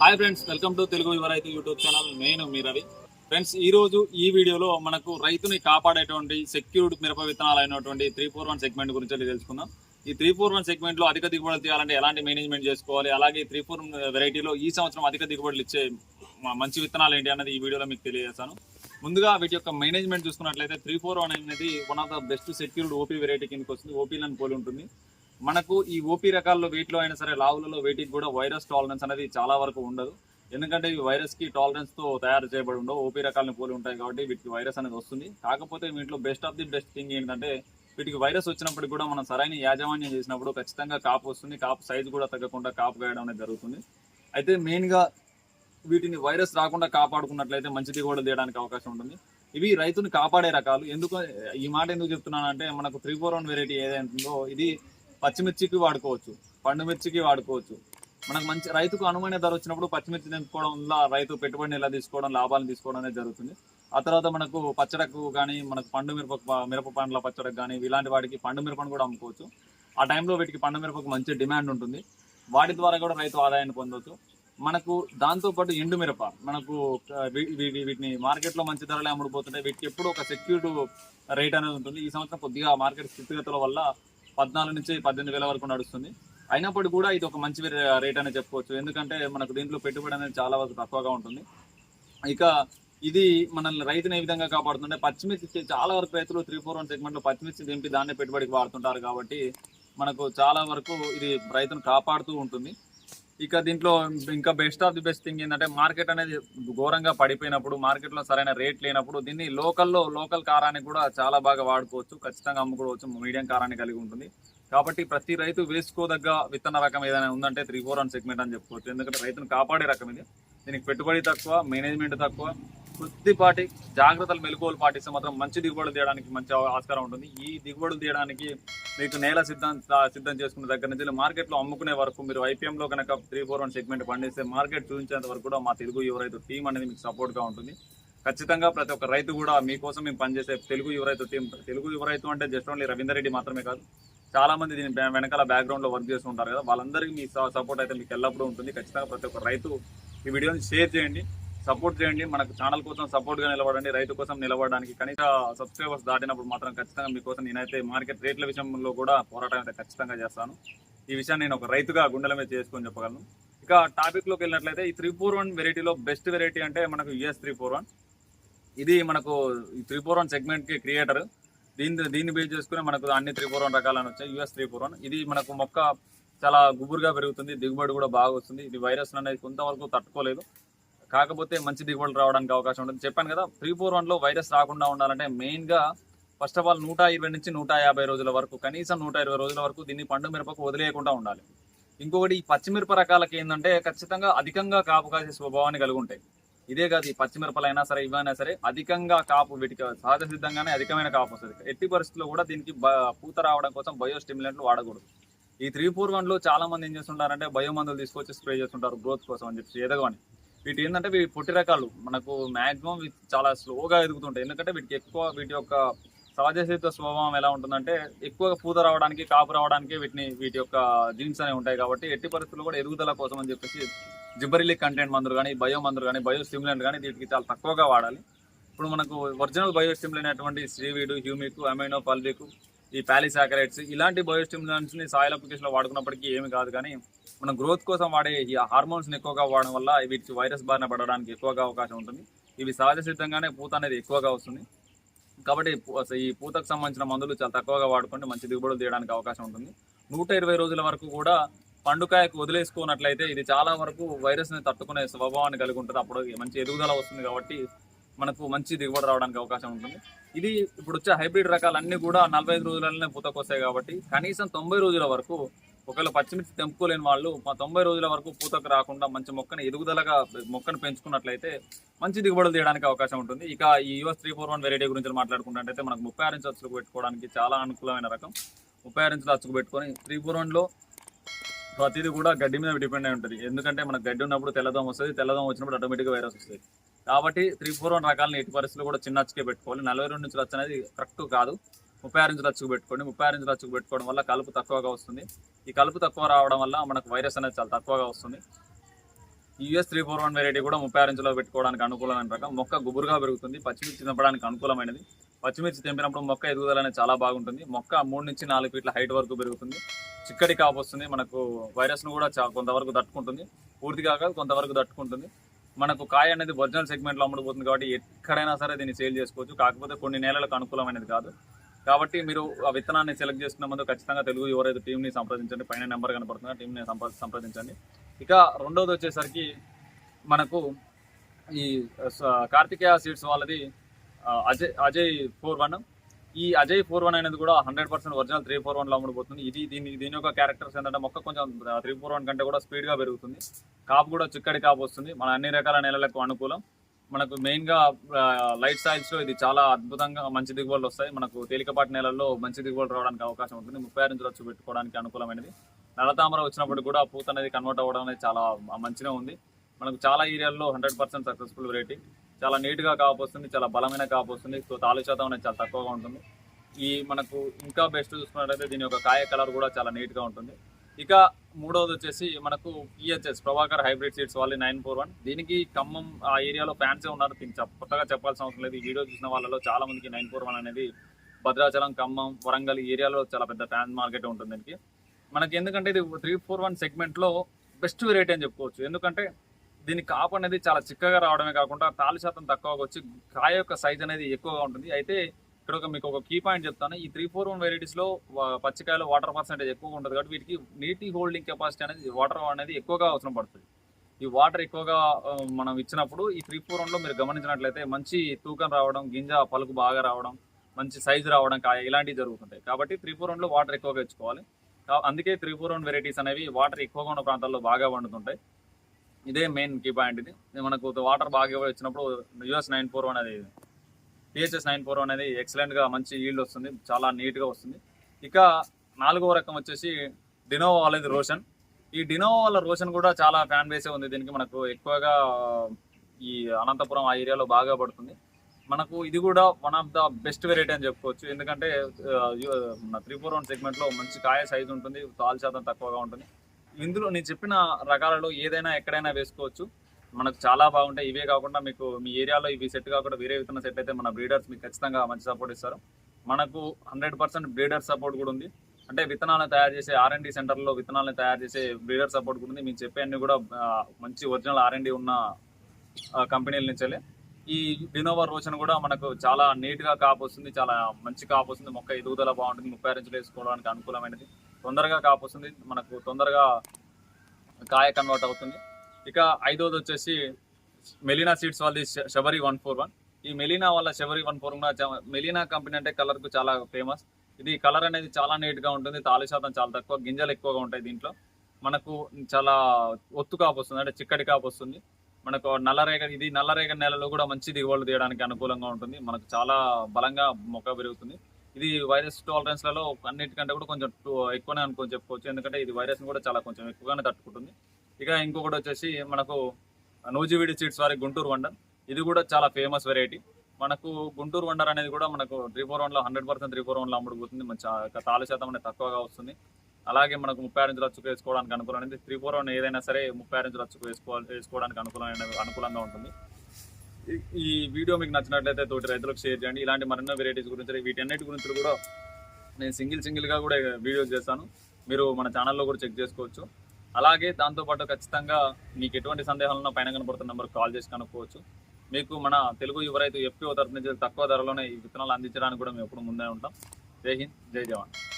Hi friends welcome to Telugu Yuvaraithu YouTube channel నేను మీ Ravi. Friends ఈ రోజు ఈ వీడియోలో మనకు రైతుని కాపాడేటువంటి సెక్యూర్డ్ మిరప విత్తనాలు అయినటువంటి త్రీ ఫోర్ వన్ సెగ్మెంట్ గురించి తెలుసుకుందాం. ఈ త్రీ ఫోర్ వన్ సెగ్మెంట్లో అధిక దిగుబడులు తీయాలంటే ఎలాంటి మేనేజ్మెంట్ చేసుకోవాలి? అలాగే త్రీ ఫోర్ వెరైటీలో ఈ సంవత్సరం అధిక దిగుబడులు ఇచ్చే మంచి విత్తనాలు ఏంటి అన్నది ఈ వీడియోలో మీకు తెలియజేస్తాను. ముందుగా వీటి యొక్క మేనేజ్మెంట్ చూసుకున్నట్లయితే త్రీ ఫోర్ వన్ అనేది one of the best secured OP variety కిందకి వస్తుంది. ఓపీలను పోలి ఉంటుంది. మనకు ఈ ఓపీ రకాల్లో వెయిట్లో అయినా సరే లావులలో వెయిటింగ్ కూడా వైరస్ టాలరెన్స్ అనేది చాలా వరకు ఉండదు. ఎందుకంటే ఇవి వైరస్కి టాలరెన్స్తో తయారు చేయబడి ఉండవు. ఓపీ రకాలను పోలి ఉంటాయి కాబట్టి వీటికి వైరస్ అనేది వస్తుంది. కాకపోతే వీటిలో best of the best thing ఏంటంటే వీటికి వైరస్ వచ్చినప్పుడు కూడా మనం సరైన యాజమాన్యం చేసినప్పుడు ఖచ్చితంగా కాపు వస్తుంది. కాపు సైజు కూడా తగ్గకుండా కాపు గాయడం అనేది జరుగుతుంది. అయితే మెయిన్గా వీటిని వైరస్ రాకుండా కాపాడుకున్నట్లయితే మంచి దిగుబడి తీయడానికి అవకాశం ఉంటుంది. ఇవి రైతుని కాపాడే రకాలు. ఎందుకు ఈ మాట ఎందుకు చెప్తున్నానంటే మనకు త్రీ ఫోర్ వన్ వెరైటీ ఏదైతుందో ఇది పచ్చిమిర్చికి వాడుకోవచ్చు పండు మిర్చికి వాడుకోవచ్చు. మనకు మంచి రైతుకు అనుమైన ధర వచ్చినప్పుడు పచ్చిమిర్చి తెంపుకోవడం వల్ల రైతు పెట్టుబడిని ఎలా తీసుకోవడం లాభాలను తీసుకోవడం అనేది జరుగుతుంది. ఆ తర్వాత మనకు పచ్చడకు కానీ మనకు పండు మిరప మిరప పండ్ల పచ్చడకు కానీ ఇలాంటి వాటికి పండు మిరపను కూడా అమ్ముకోవచ్చు. ఆ టైంలో వీటికి పండు మిరపకు మంచి డిమాండ్ ఉంటుంది. వాటి ద్వారా కూడా రైతు ఆదాయాన్ని పొందవచ్చు మనకు దాంతోపాటు ఎండు మిరప మనకు వీటిని మార్కెట్లో మంచి ధరలే అమ్ముడుపోతుంటాయి వీటికి ఎప్పుడు ఒక సెక్యూర్డ్ రేట్ అనేది ఉంటుంది. ఈ సంవత్సరం కొద్దిగా మార్కెట్ స్థితిగతుల వల్ల పద్నాలుగు నుంచి పద్దెనిమిది వేల వరకు నడుస్తుంది. అయినప్పటికీ కూడా ఇది ఒక మంచి రేట్ అనేది చెప్పుకోవచ్చు. ఎందుకంటే మనకు దీంట్లో పెట్టుబడి అనేది చాలా వరకు తక్కువగా ఉంటుంది. ఇక ఇది మనల్ని రైతుని ఏ విధంగా కాపాడుతుంటే పచ్చిమిర్చి చాలా వరకు రైతులు త్రీ ఫోర్ వన్ సెగ్మెంట్లో పచ్చిమిర్చి దింపి దాన్ని పెట్టుబడికి వాడుతుంటారు కాబట్టి మనకు చాలా వరకు ఇది రైతును కాపాడుతూ ఉంటుంది. ఇక దీంట్లో ఇంకా best of the best thing ఏంటంటే మార్కెట్ అనేది ఘోరంగా పడిపోయినప్పుడు మార్కెట్లో సరైన రేట్ లేనప్పుడు దీన్ని లోకల్లో లోకల్ కారాన్ని కూడా చాలా బాగా వాడుకోవచ్చు. ఖచ్చితంగా అమ్ముకోవచ్చు. మీడియం కారాన్ని కలిగి ఉంటుంది. కాబట్టి ప్రతి రైతు వేసుకోదగ్గ విత్తన రకం ఏదైనా ఉందంటే త్రీ ఫోర్ వన్ సెగ్మెంట్ అని చెప్పుకోవచ్చు. ఎందుకంటే రైతును కాపాడే రకం ఇది. దీనికి పెట్టుబడి తక్కువ మేనేజ్మెంట్ తక్కువ కొద్దిపాటి జాగ్రత్తలు మెలకువలు పాటిస్తే మాత్రం మంచి దిగుబడులు తీయడానికి మంచి ఆస్కారం ఉంటుంది. ఈ దిగుబడులు తీయడానికి మీకు నేల సిద్ధం సిద్ధం చేసుకున్న దగ్గర నుంచి మార్కెట్లో అమ్ముకునే వరకు మీరు ఐపీఎంలో కనుక త్రీ ఫోర్ వన్ సెగ్మెంట్ పండిస్తే మార్కెట్ చూపించేంత వరకు కూడా మా తెలుగు యువ రైతు టీం అనేది మీకు సపోర్ట్గా ఉంటుంది. ఖచ్చితంగా ప్రతి ఒక్క రైతు కూడా మీకోసం మేము పనిచేసే తెలుగు యువ రైతు టీం తెలుగు యువ రైతు అంటే జస్ట్ ఓన్లీ రవీందర్ రెడ్డి మాత్రమే కాదు. చాలా మంది దీని వెనకాల బ్యాక్గ్రౌండ్లో వర్క్ చేస్తుంటారు కదా. వాళ్ళందరికీ మీ సపోర్ట్ అయితే మీకు ఎల్లప్పుడూ ఉంటుంది. ఖచ్చితంగా ప్రతి ఒక్క రైతు ఈ వీడియోని షేర్ చేయండి. సపోర్ట్ చేయండి. మనకు ఛానల్ కోసం సపోర్ట్గా నిలబడండి. రైతు కోసం నిలబడడానికి కనీస సబ్స్క్రైబర్స్ దాటినప్పుడు మాత్రం ఖచ్చితంగా మీకోసం నేనైతే మార్కెట్ రేట్ల విషయంలో కూడా పోరాటం అయితే ఖచ్చితంగా చేస్తాను. ఈ విషయాన్ని నేను ఒక రైతుగా గుండెల మీద చేసుకొని చెప్పగలను. ఇక టాపిక్లోకి వెళ్ళినట్లయితే ఈ త్రీ ఫోర్ వన్ వెరైటీలో బెస్ట్ వెరైటీ అంటే మనకు యుఎస్ త్రీ ఫోర్ వన్. ఇది మనకు ఈ త్రీ ఫోర్ వన్ సెగ్మెంట్కి క్రియేటర్. దీన్ని దీన్ని బేస్ చేసుకుని మనకు అన్ని త్రీ ఫోర్ వన్ రకాలను వచ్చాయి. US three four one. ఇది మనకు మొక్క చాలా గుబురుగా పెరుగుతుంది. దిగుబడి కూడా బాగా వస్తుంది. ఇది వైరస్ అనేది కొంతవరకు తట్టుకోలేదు. కాకపోతే మంచి దిగుబడులు రావడానికి అవకాశం ఉంటుంది. చెప్పాను కదా త్రీ ఫోర్ వన్లో వైరస్ రాకుండా ఉండాలంటే మెయిన్గా ఫస్ట్ ఆఫ్ ఆల్ నూట ఇరవై నుంచి నూట యాభై రోజుల వరకు కనీసం నూట ఇరవై రోజుల వరకు దీన్ని పండు మిరపకు వదిలేయకుండా ఉండాలి. ఇంకొకటి ఈ పచ్చిమిరప రకాలకి ఏంటంటే ఖచ్చితంగా అధికంగా కాపు కాసే స్వభావాన్ని కలిగి ఉంటాయి. ఇదే కాదు ఈ పచ్చిమిరపలైనా సరే ఇవైనా సరే అధికంగా కాపు వీటికి సహజ సిద్ధంగానే అధికమైన కాపు వస్తుంది. ఎట్టి పరిస్థితుల్లో కూడా దీనికి పూత రావడం కోసం బయో స్టిమ్యులెంట్లు వాడకూడదు. ఈ త్రీ ఫోర్ వన్లో చాలా మంది ఏం చేస్తుంటారంటే బయో మందులు తీసుకొచ్చి స్ప్రే చేస్తుంటారు గ్రోత్ కోసం అని చెప్పి ఏదో వీటి ఏంటంటే వీటి పొట్టి రకాలు. మనకు మ్యాక్సిమం చాలా స్లోగా ఎదుగుతుంటాయి. ఎందుకంటే వీటికి ఎక్కువ వీటి యొక్క సహజ స్వభావం ఎలా ఉంటుందంటే ఎక్కువగా పూత రావడానికి కాపు రావడానికి వీటిని వీటి యొక్క జీన్స్ అనేవి ఉంటాయి కాబట్టి ఎట్టి పరిస్థితుల్లో కూడా ఎదుగుదల కోసం అని చెప్పేసి జిబ్బరిలిక్ కంటెంట్ మందులు కానీ బయో మందులు కానీ బయో స్టిమ్యులెంట్ కానీ వీటికి చాలా తక్కువగా వాడాలి. ఇప్పుడు మనకు original bio stimulant శ్రీవీడు humic amino fulvic ఈ పాలిసాకరైట్స్ ఇలాంటి బయోస్టిమ్యులెంట్స్ని సాయిల్ అప్లికేషన్లో వాడుకున్నప్పటికీ ఏమి కాదు కానీ మనం గ్రోత్ కోసం వాడే ఈ హార్మోన్స్ని ఎక్కువగా వాడడం వల్ల వీటికి వైరస్ బారిన పడడానికి ఎక్కువగా అవకాశం ఉంటుంది. ఇవి సహజ సిద్ధంగానే పూత అనేది ఎక్కువగా వస్తుంది. కాబట్టి ఈ పూతకు సంబంధించిన మందులు చాలా తక్కువగా వాడుకుంటే మంచి దిగుబడులు తీయడానికి అవకాశం ఉంటుంది. నూట ఇరవై రోజుల వరకు కూడా పండుకాయకు వదిలేసుకున్నట్లయితే ఇది చాలా వరకు వైరస్ని తట్టుకునే స్వభావాన్ని కలిగి ఉంటుంది. అప్పుడు మంచి ఎదుగుదల వస్తుంది కాబట్టి మనకు మంచి దిగుబడి రావడానికి అవకాశం ఉంటుంది. ఇది ఇప్పుడు వచ్చే హైబ్రిడ్ రకాలన్నీ కూడా నలభై ఐదు రోజులలోనే పూతకొస్తాయి కాబట్టి కనీసం తొంభై రోజుల వరకు ఒకవేళ పచ్చిమిర్చి తెంపుకోలేని వాళ్ళు మా తొంభై రోజుల వరకు పూతకు రాకుండా మంచి మొక్కని ఎదుగుదలగా మొక్కను పెంచుకున్నట్లయితే మంచి దిగుబడులు తీయడానికి అవకాశం ఉంటుంది. ఇక ఈ US three four one variety గురించి మాట్లాడుకుంటే మనకు ముప్పై ఆరు ఇంచు అచ్చుకు పెట్టుకోవడానికి చాలా అనుకూలమైన రకం. ముప్పై ఆరు ఇంచులు అచ్చుకు పెట్టుకొని త్రీ ఫోర్ వన్లో ప్రతిదీ కూడా గడ్డి మీద డిపెండ్ అయి ఉంటుంది. ఎందుకంటే మనకు గడ్డి ఉన్నప్పుడు తెల్లదోమ వస్తుంది తెల్లదోమ వచ్చినప్పుడు ఆటోమేటిక్గా వైరస్ వస్తుంది. కాబట్టి త్రీ ఫోర్ వన్ రకాలను ఎట్టి పరిస్థితులు కూడా చిన్న అచ్చుకే పెట్టుకోవాలి. నలభై రెండు నుంచి అనేది కరెక్ట్ కాదు. ముప్పై ఆరు ఇంచులు అచ్చుకు పెట్టుకోండి. ముప్పై ఆరు ఇంచులు అచ్చుకు పెట్టుకోవడం వల్ల కలుపు తక్కువగా వస్తుంది. ఈ కలుపు తక్కువ రావడం వల్ల మనకు వైరస్ అనేది చాలా తక్కువగా వస్తుంది. US three four one variety కూడా ముప్పై ఆరు ఇంచులో పెట్టుకోవడానికి అనుకూలమైన రకం. మొక్క గుబురుగా పెరుగుతుంది. పచ్చిమిర్చి తెంపడానికి అనుకూలమైనది. పచ్చిమిర్చి తెంపినప్పుడు మొక్క ఎదుగుదల అనేది చాలా బాగుంటుంది. మొక్క మూడు నుంచి నాలుగు ఫీట్ల హైట్ వరకు పెరుగుతుంది. చిక్కటి కాపు వస్తుంది. మనకు వైరస్ను కూడా చా- కొంతవరకు తట్టుకుంటుంది. పూర్తిగా కాక కొంతవరకు తట్టుకుంటుంది. మనకు కాయ అనేది ఒరిజినల్ సెగ్మెంట్లో అమ్ముడుపోతుంది కాబట్టి ఎక్కడైనా సరే దీన్ని సేల్ చేసుకోవచ్చు. కాకపోతే కొన్ని నేలలకు అనుకూలమైనది కాదు. కాబట్టి మీరు ఆ విత్తనాన్ని సెలెక్ట్ చేసుకున్న ముందు ఖచ్చితంగా తెలుగు ఎవరైతే టీంని సంప్రదించండి పైన నెంబర్ కనపడుతుంది టీంని సంప్రదించండి. ఇక రెండోది వచ్చేసరికి మనకు ఈ స- కార్తికేయ సీడ్స్ వాళ్ళది అజయ్ అజయ్ ఫోర్ వన్ ఈ అజయ్ ఫోర్ వన్ అనేది కూడా hundred percent original three four వన్లో అమ్ముడుపోతుంది. ఇది దీని దీని యొక్క క్యారెక్టర్స్ ఏంటంటే మొక్క కొంచెం త్రీ ఫోర్ వన్ కంటే కూడా స్పీడ్గా పెరుగుతుంది. కాపు కూడా చిక్కడి కాపు వస్తుంది. మన అన్ని రకాల నెలలకు అనుకూలం. మనకు మెయిన్గా లైట్ సాయిల్స్లో ఇది చాలా అద్భుతంగా మంచి దిగుబడులు వస్తాయి. మనకు తేలికపాటి నెలల్లో మంచి దిగుబడులు రావడానికి అవకాశం ఉంటుంది. ముప్పై ఆరు ఇంచులు వచ్చి పెట్టుకోవడానికి అనుకూలమైనది. నల్లతామర వచ్చినప్పుడు కూడా పూత అనేది కన్వర్ట్ అవ్వడం అనేది చాలా మంచిగా ఉంది. మనకు చాలా ఏరియాల్లో హండ్రెడ్ పర్సెంట్ సక్సెస్ఫుల్ వెరైటీ చాలా నీట్గా కాపు వస్తుంది చాలా బలమైన కాపు వస్తుంది సో తాళు శాతం అనేది చాలా తక్కువగా ఉంటుంది. ఈ మనకు ఇంకా బెస్ట్ చూసుకున్నట్లయితే దీని యొక్క కాయ కలర్ కూడా చాలా నీట్గా ఉంటుంది. ఇక మూడవది వచ్చేసి మనకు పిహెచ్ఎస్ ప్రభాకర్ హైబ్రిడ్ సీడ్స్ వాళ్ళు నైన్ ఫోర్ వన్. దీనికి ఖమ్మం ఆ ఏరియాలో ఫ్యాన్సే ఉన్నారు. దీనికి కొత్తగా చెప్పాల్సిన అవసరం లేదు. ఈ వీడియో చూసిన వాళ్ళలో చాలా మందికి నైన్ ఫోర్ వన్ అనేది భద్రాచలం ఖమ్మం వరంగల్ ఏరియాలో చాలా పెద్ద ఫ్యాన్ మార్కెట్ ఉంటుంది దీనికి. మనకి ఎందుకంటే ఇది త్రీ ఫోర్ వన్ సెగ్మెంట్లో బెస్ట్ వెరైటీ అని చెప్పుకోవచ్చు. ఎందుకంటే దీని కాపు అనేది చాలా చిక్కగా రావడమే కాకుండా తాళి శాతం తక్కువగా వచ్చి కాయ యొక్క సైజ్ అనేది ఎక్కువగా ఉంటుంది. అయితే ఇక్కడ ఒక మీకు ఒక కీ పాయింట్ చెప్తాను. ఈ త్రీ ఫోర్ వన్ వెరైటీస్లో పచ్చికాయలు వాటర్ పర్సెంటేజ్ ఎక్కువగా ఉంటుంది కాబట్టి వీటికి నీటి హోల్డింగ్ కెపాసిటీ అనేది వాటర్ అనేది ఎక్కువగా అవసరం పడుతుంది. ఈ వాటర్ ఎక్కువగా మనం ఇచ్చినప్పుడు ఈ త్రీ ఫోర్ వన్లో మీరు గమనించినట్లయితే మంచి తూకం రావడం గింజ పలుకు బాగా రావడం మంచి సైజు రావడం కాయ ఇలాంటివి జరుగుతుంటాయి. కాబట్టి త్రీ ఫోర్ వన్లో వాటర్ ఎక్కువగా ఇచ్చుకోవాలి. అందుకే త్రీ ఫోర్ వన్ వెరైటీస్ అనేవి వాటర్ ఎక్కువగా ఉన్న ప్రాంతాల్లో బాగా వండుతుంటాయి. ఇదే మెయిన్ కీ పాయింట్ ఇది. మనకు వాటర్ బాగా వచ్చినప్పుడు యుఎస్ నైన్ ఫోర్ వన్ అనేది పిహెచ్ఎస్ నైన్ ఫోర్ అనేది ఎక్సలెంట్గా మంచి ఈల్డ్ వస్తుంది. చాలా నీట్గా వస్తుంది. ఇక నాలుగవ రకం వచ్చేసి డినోవా వాళ్ళది రోషన్. ఈ డినోవా వాళ్ళ రోషన్ కూడా చాలా ఫ్యాన్ బేసే ఉంది. దీనికి మనకు ఎక్కువగా ఈ అనంతపురం ఆ ఏరియాలో బాగా పడుతుంది. మనకు ఇది కూడా one of the best variety అని చెప్పుకోవచ్చు. ఎందుకంటే మన త్రీ ఫోర్ వన్ సెగ్మెంట్లో మంచి కాయ సైజు ఉంటుంది. తాల్ శాతం తక్కువగా ఉంటుంది. ఇందులో నేను చెప్పిన రకాలలో ఏదైనా ఎక్కడైనా వేసుకోవచ్చు. మనకు చాలా బాగుంటాయి. ఇవే కాకుండా మీకు మీ ఏరియాలో ఇవి సెట్ కాకుండా వేరే విత్తన సెట్ అయితే మన బ్రీడర్స్ మీకు ఖచ్చితంగా మంచి సపోర్ట్ ఇస్తారు. మనకు హండ్రెడ్ పర్సెంట్ బ్రీడర్ సపోర్ట్ కూడా ఉంది. అంటే విత్తనాలను తయారు చేసే ఆర్ఎండి సెంటర్లో విత్తనాలను తయారు చేసే బ్రీడర్ సపోర్ట్ కూడా ఉంది. మేము చెప్పే అన్ని కూడా మంచి ఒరిజినల్ ఆర్ఎండి ఉన్న కంపెనీల నుంచే ఈ డినోవా రోషన్ కూడా మనకు చాలా నీట్గా కాపు వస్తుంది. చాలా మంచి కాపు వస్తుంది. మొక్క ఎదుగుదల బాగుంటుంది. ముప్పై ఆరు ఇంచులు వేసుకోవడానికి అనుకూలమైనది. తొందరగా కాపొస్తుంది. మనకు తొందరగా కాయ కన్వర్ట్ అవుతుంది. ఇక ఐదోది వచ్చేసి మెలీనా సీడ్స్ వాళ్ళది శబరి వన్ ఫోర్ వన్. ఈ మెలీనా వాళ్ళ శబరి వన్ ఫోర్ కూడా మెలినా మెలీనా కంపెనీ అంటే కలర్కు చాలా ఫేమస్. ఇది కలర్ అనేది చాలా నీట్గా ఉంటుంది. తాళి శాతం చాలా తక్కువ గింజలు ఎక్కువగా ఉంటాయి దీంట్లో. మనకు చాలా ఒత్తు కాపు వస్తుంది అంటే చిక్కటి కాపు వస్తుంది మనకు నల్లరేగ ఇది నల్లరేగ నేలలో కూడా మంచి దిగుబడులు తీయడానికి అనుకూలంగా ఉంటుంది. మనకు చాలా బలంగా మొక్క పెరుగుతుంది. ఇది వైరస్ టాలరెన్స్లలో అన్నిటికంటే కూడా కొంచెం ఎక్కువనే అనుకో చెప్పుకోవచ్చు. ఎందుకంటే ఇది వైరస్ కూడా చాలా కొంచెం ఎక్కువగానే తట్టుకుంటుంది. ఇక ఇంకొకటి వచ్చేసి మనకు నూజివీడి సీడ్స్ వారి గుంటూరు వండర్ ఇది కూడా చాలా ఫేమస్ వెరైటీ మనకు గుంటూరు వండర్ అనేది కూడా మనకు త్రీ ఫోర్ వన్లో హండ్రెడ్ పర్సెంట్ త్రీ ఫోర్ వన్లో అమ్ముడుపోతుంది మంచి తాళ శాతం అనేది తక్కువగా వస్తుంది. అలాగే మనకు ముప్పై ఆరు ఇంచుల అచ్చుకు వేసుకోవడానికి అనుకూలమైనది త్రీ ఫోర్ వన్ ఏదైనా సరే ముప్పై ఆరు ఇంచుల అచ్చుకు వేసుకోవాలి వేసుకోవడానికి అనుకూలమైన అనుకూలంగా ఉంటుంది. ఈ- వీడియో మీకు నచ్చినట్లయితే తోటి రైతులకు షేర్ చేయండి. ఇలాంటి మరెన్నో వెరైటీస్ గురించి వీటన్నిటి గురించి కూడా నేను సింగిల్ సింగిల్గా కూడా వీడియోస్ చేస్తాను. మీరు మన ఛానల్లో కూడా చెక్ చేసుకోవచ్చు. అలాగే దాంతోపాటు ఖచ్చితంగా మీకు ఎటువంటి సందేహాలు ఉన్నా పైన కనబడుతున్న నెంబర్కి కాల్ చేసి కనుక్కోవచ్చు. మీకు మన తెలుగు యువ రైతు ఎఫ్పిఓ తరఫు నుంచి తక్కువ ధరలోనే ఈ విత్తనాలు అందించడానికి కూడా మేము ఎప్పుడు ముందే ఉంటాం. జై హింద్ జై జవాన్.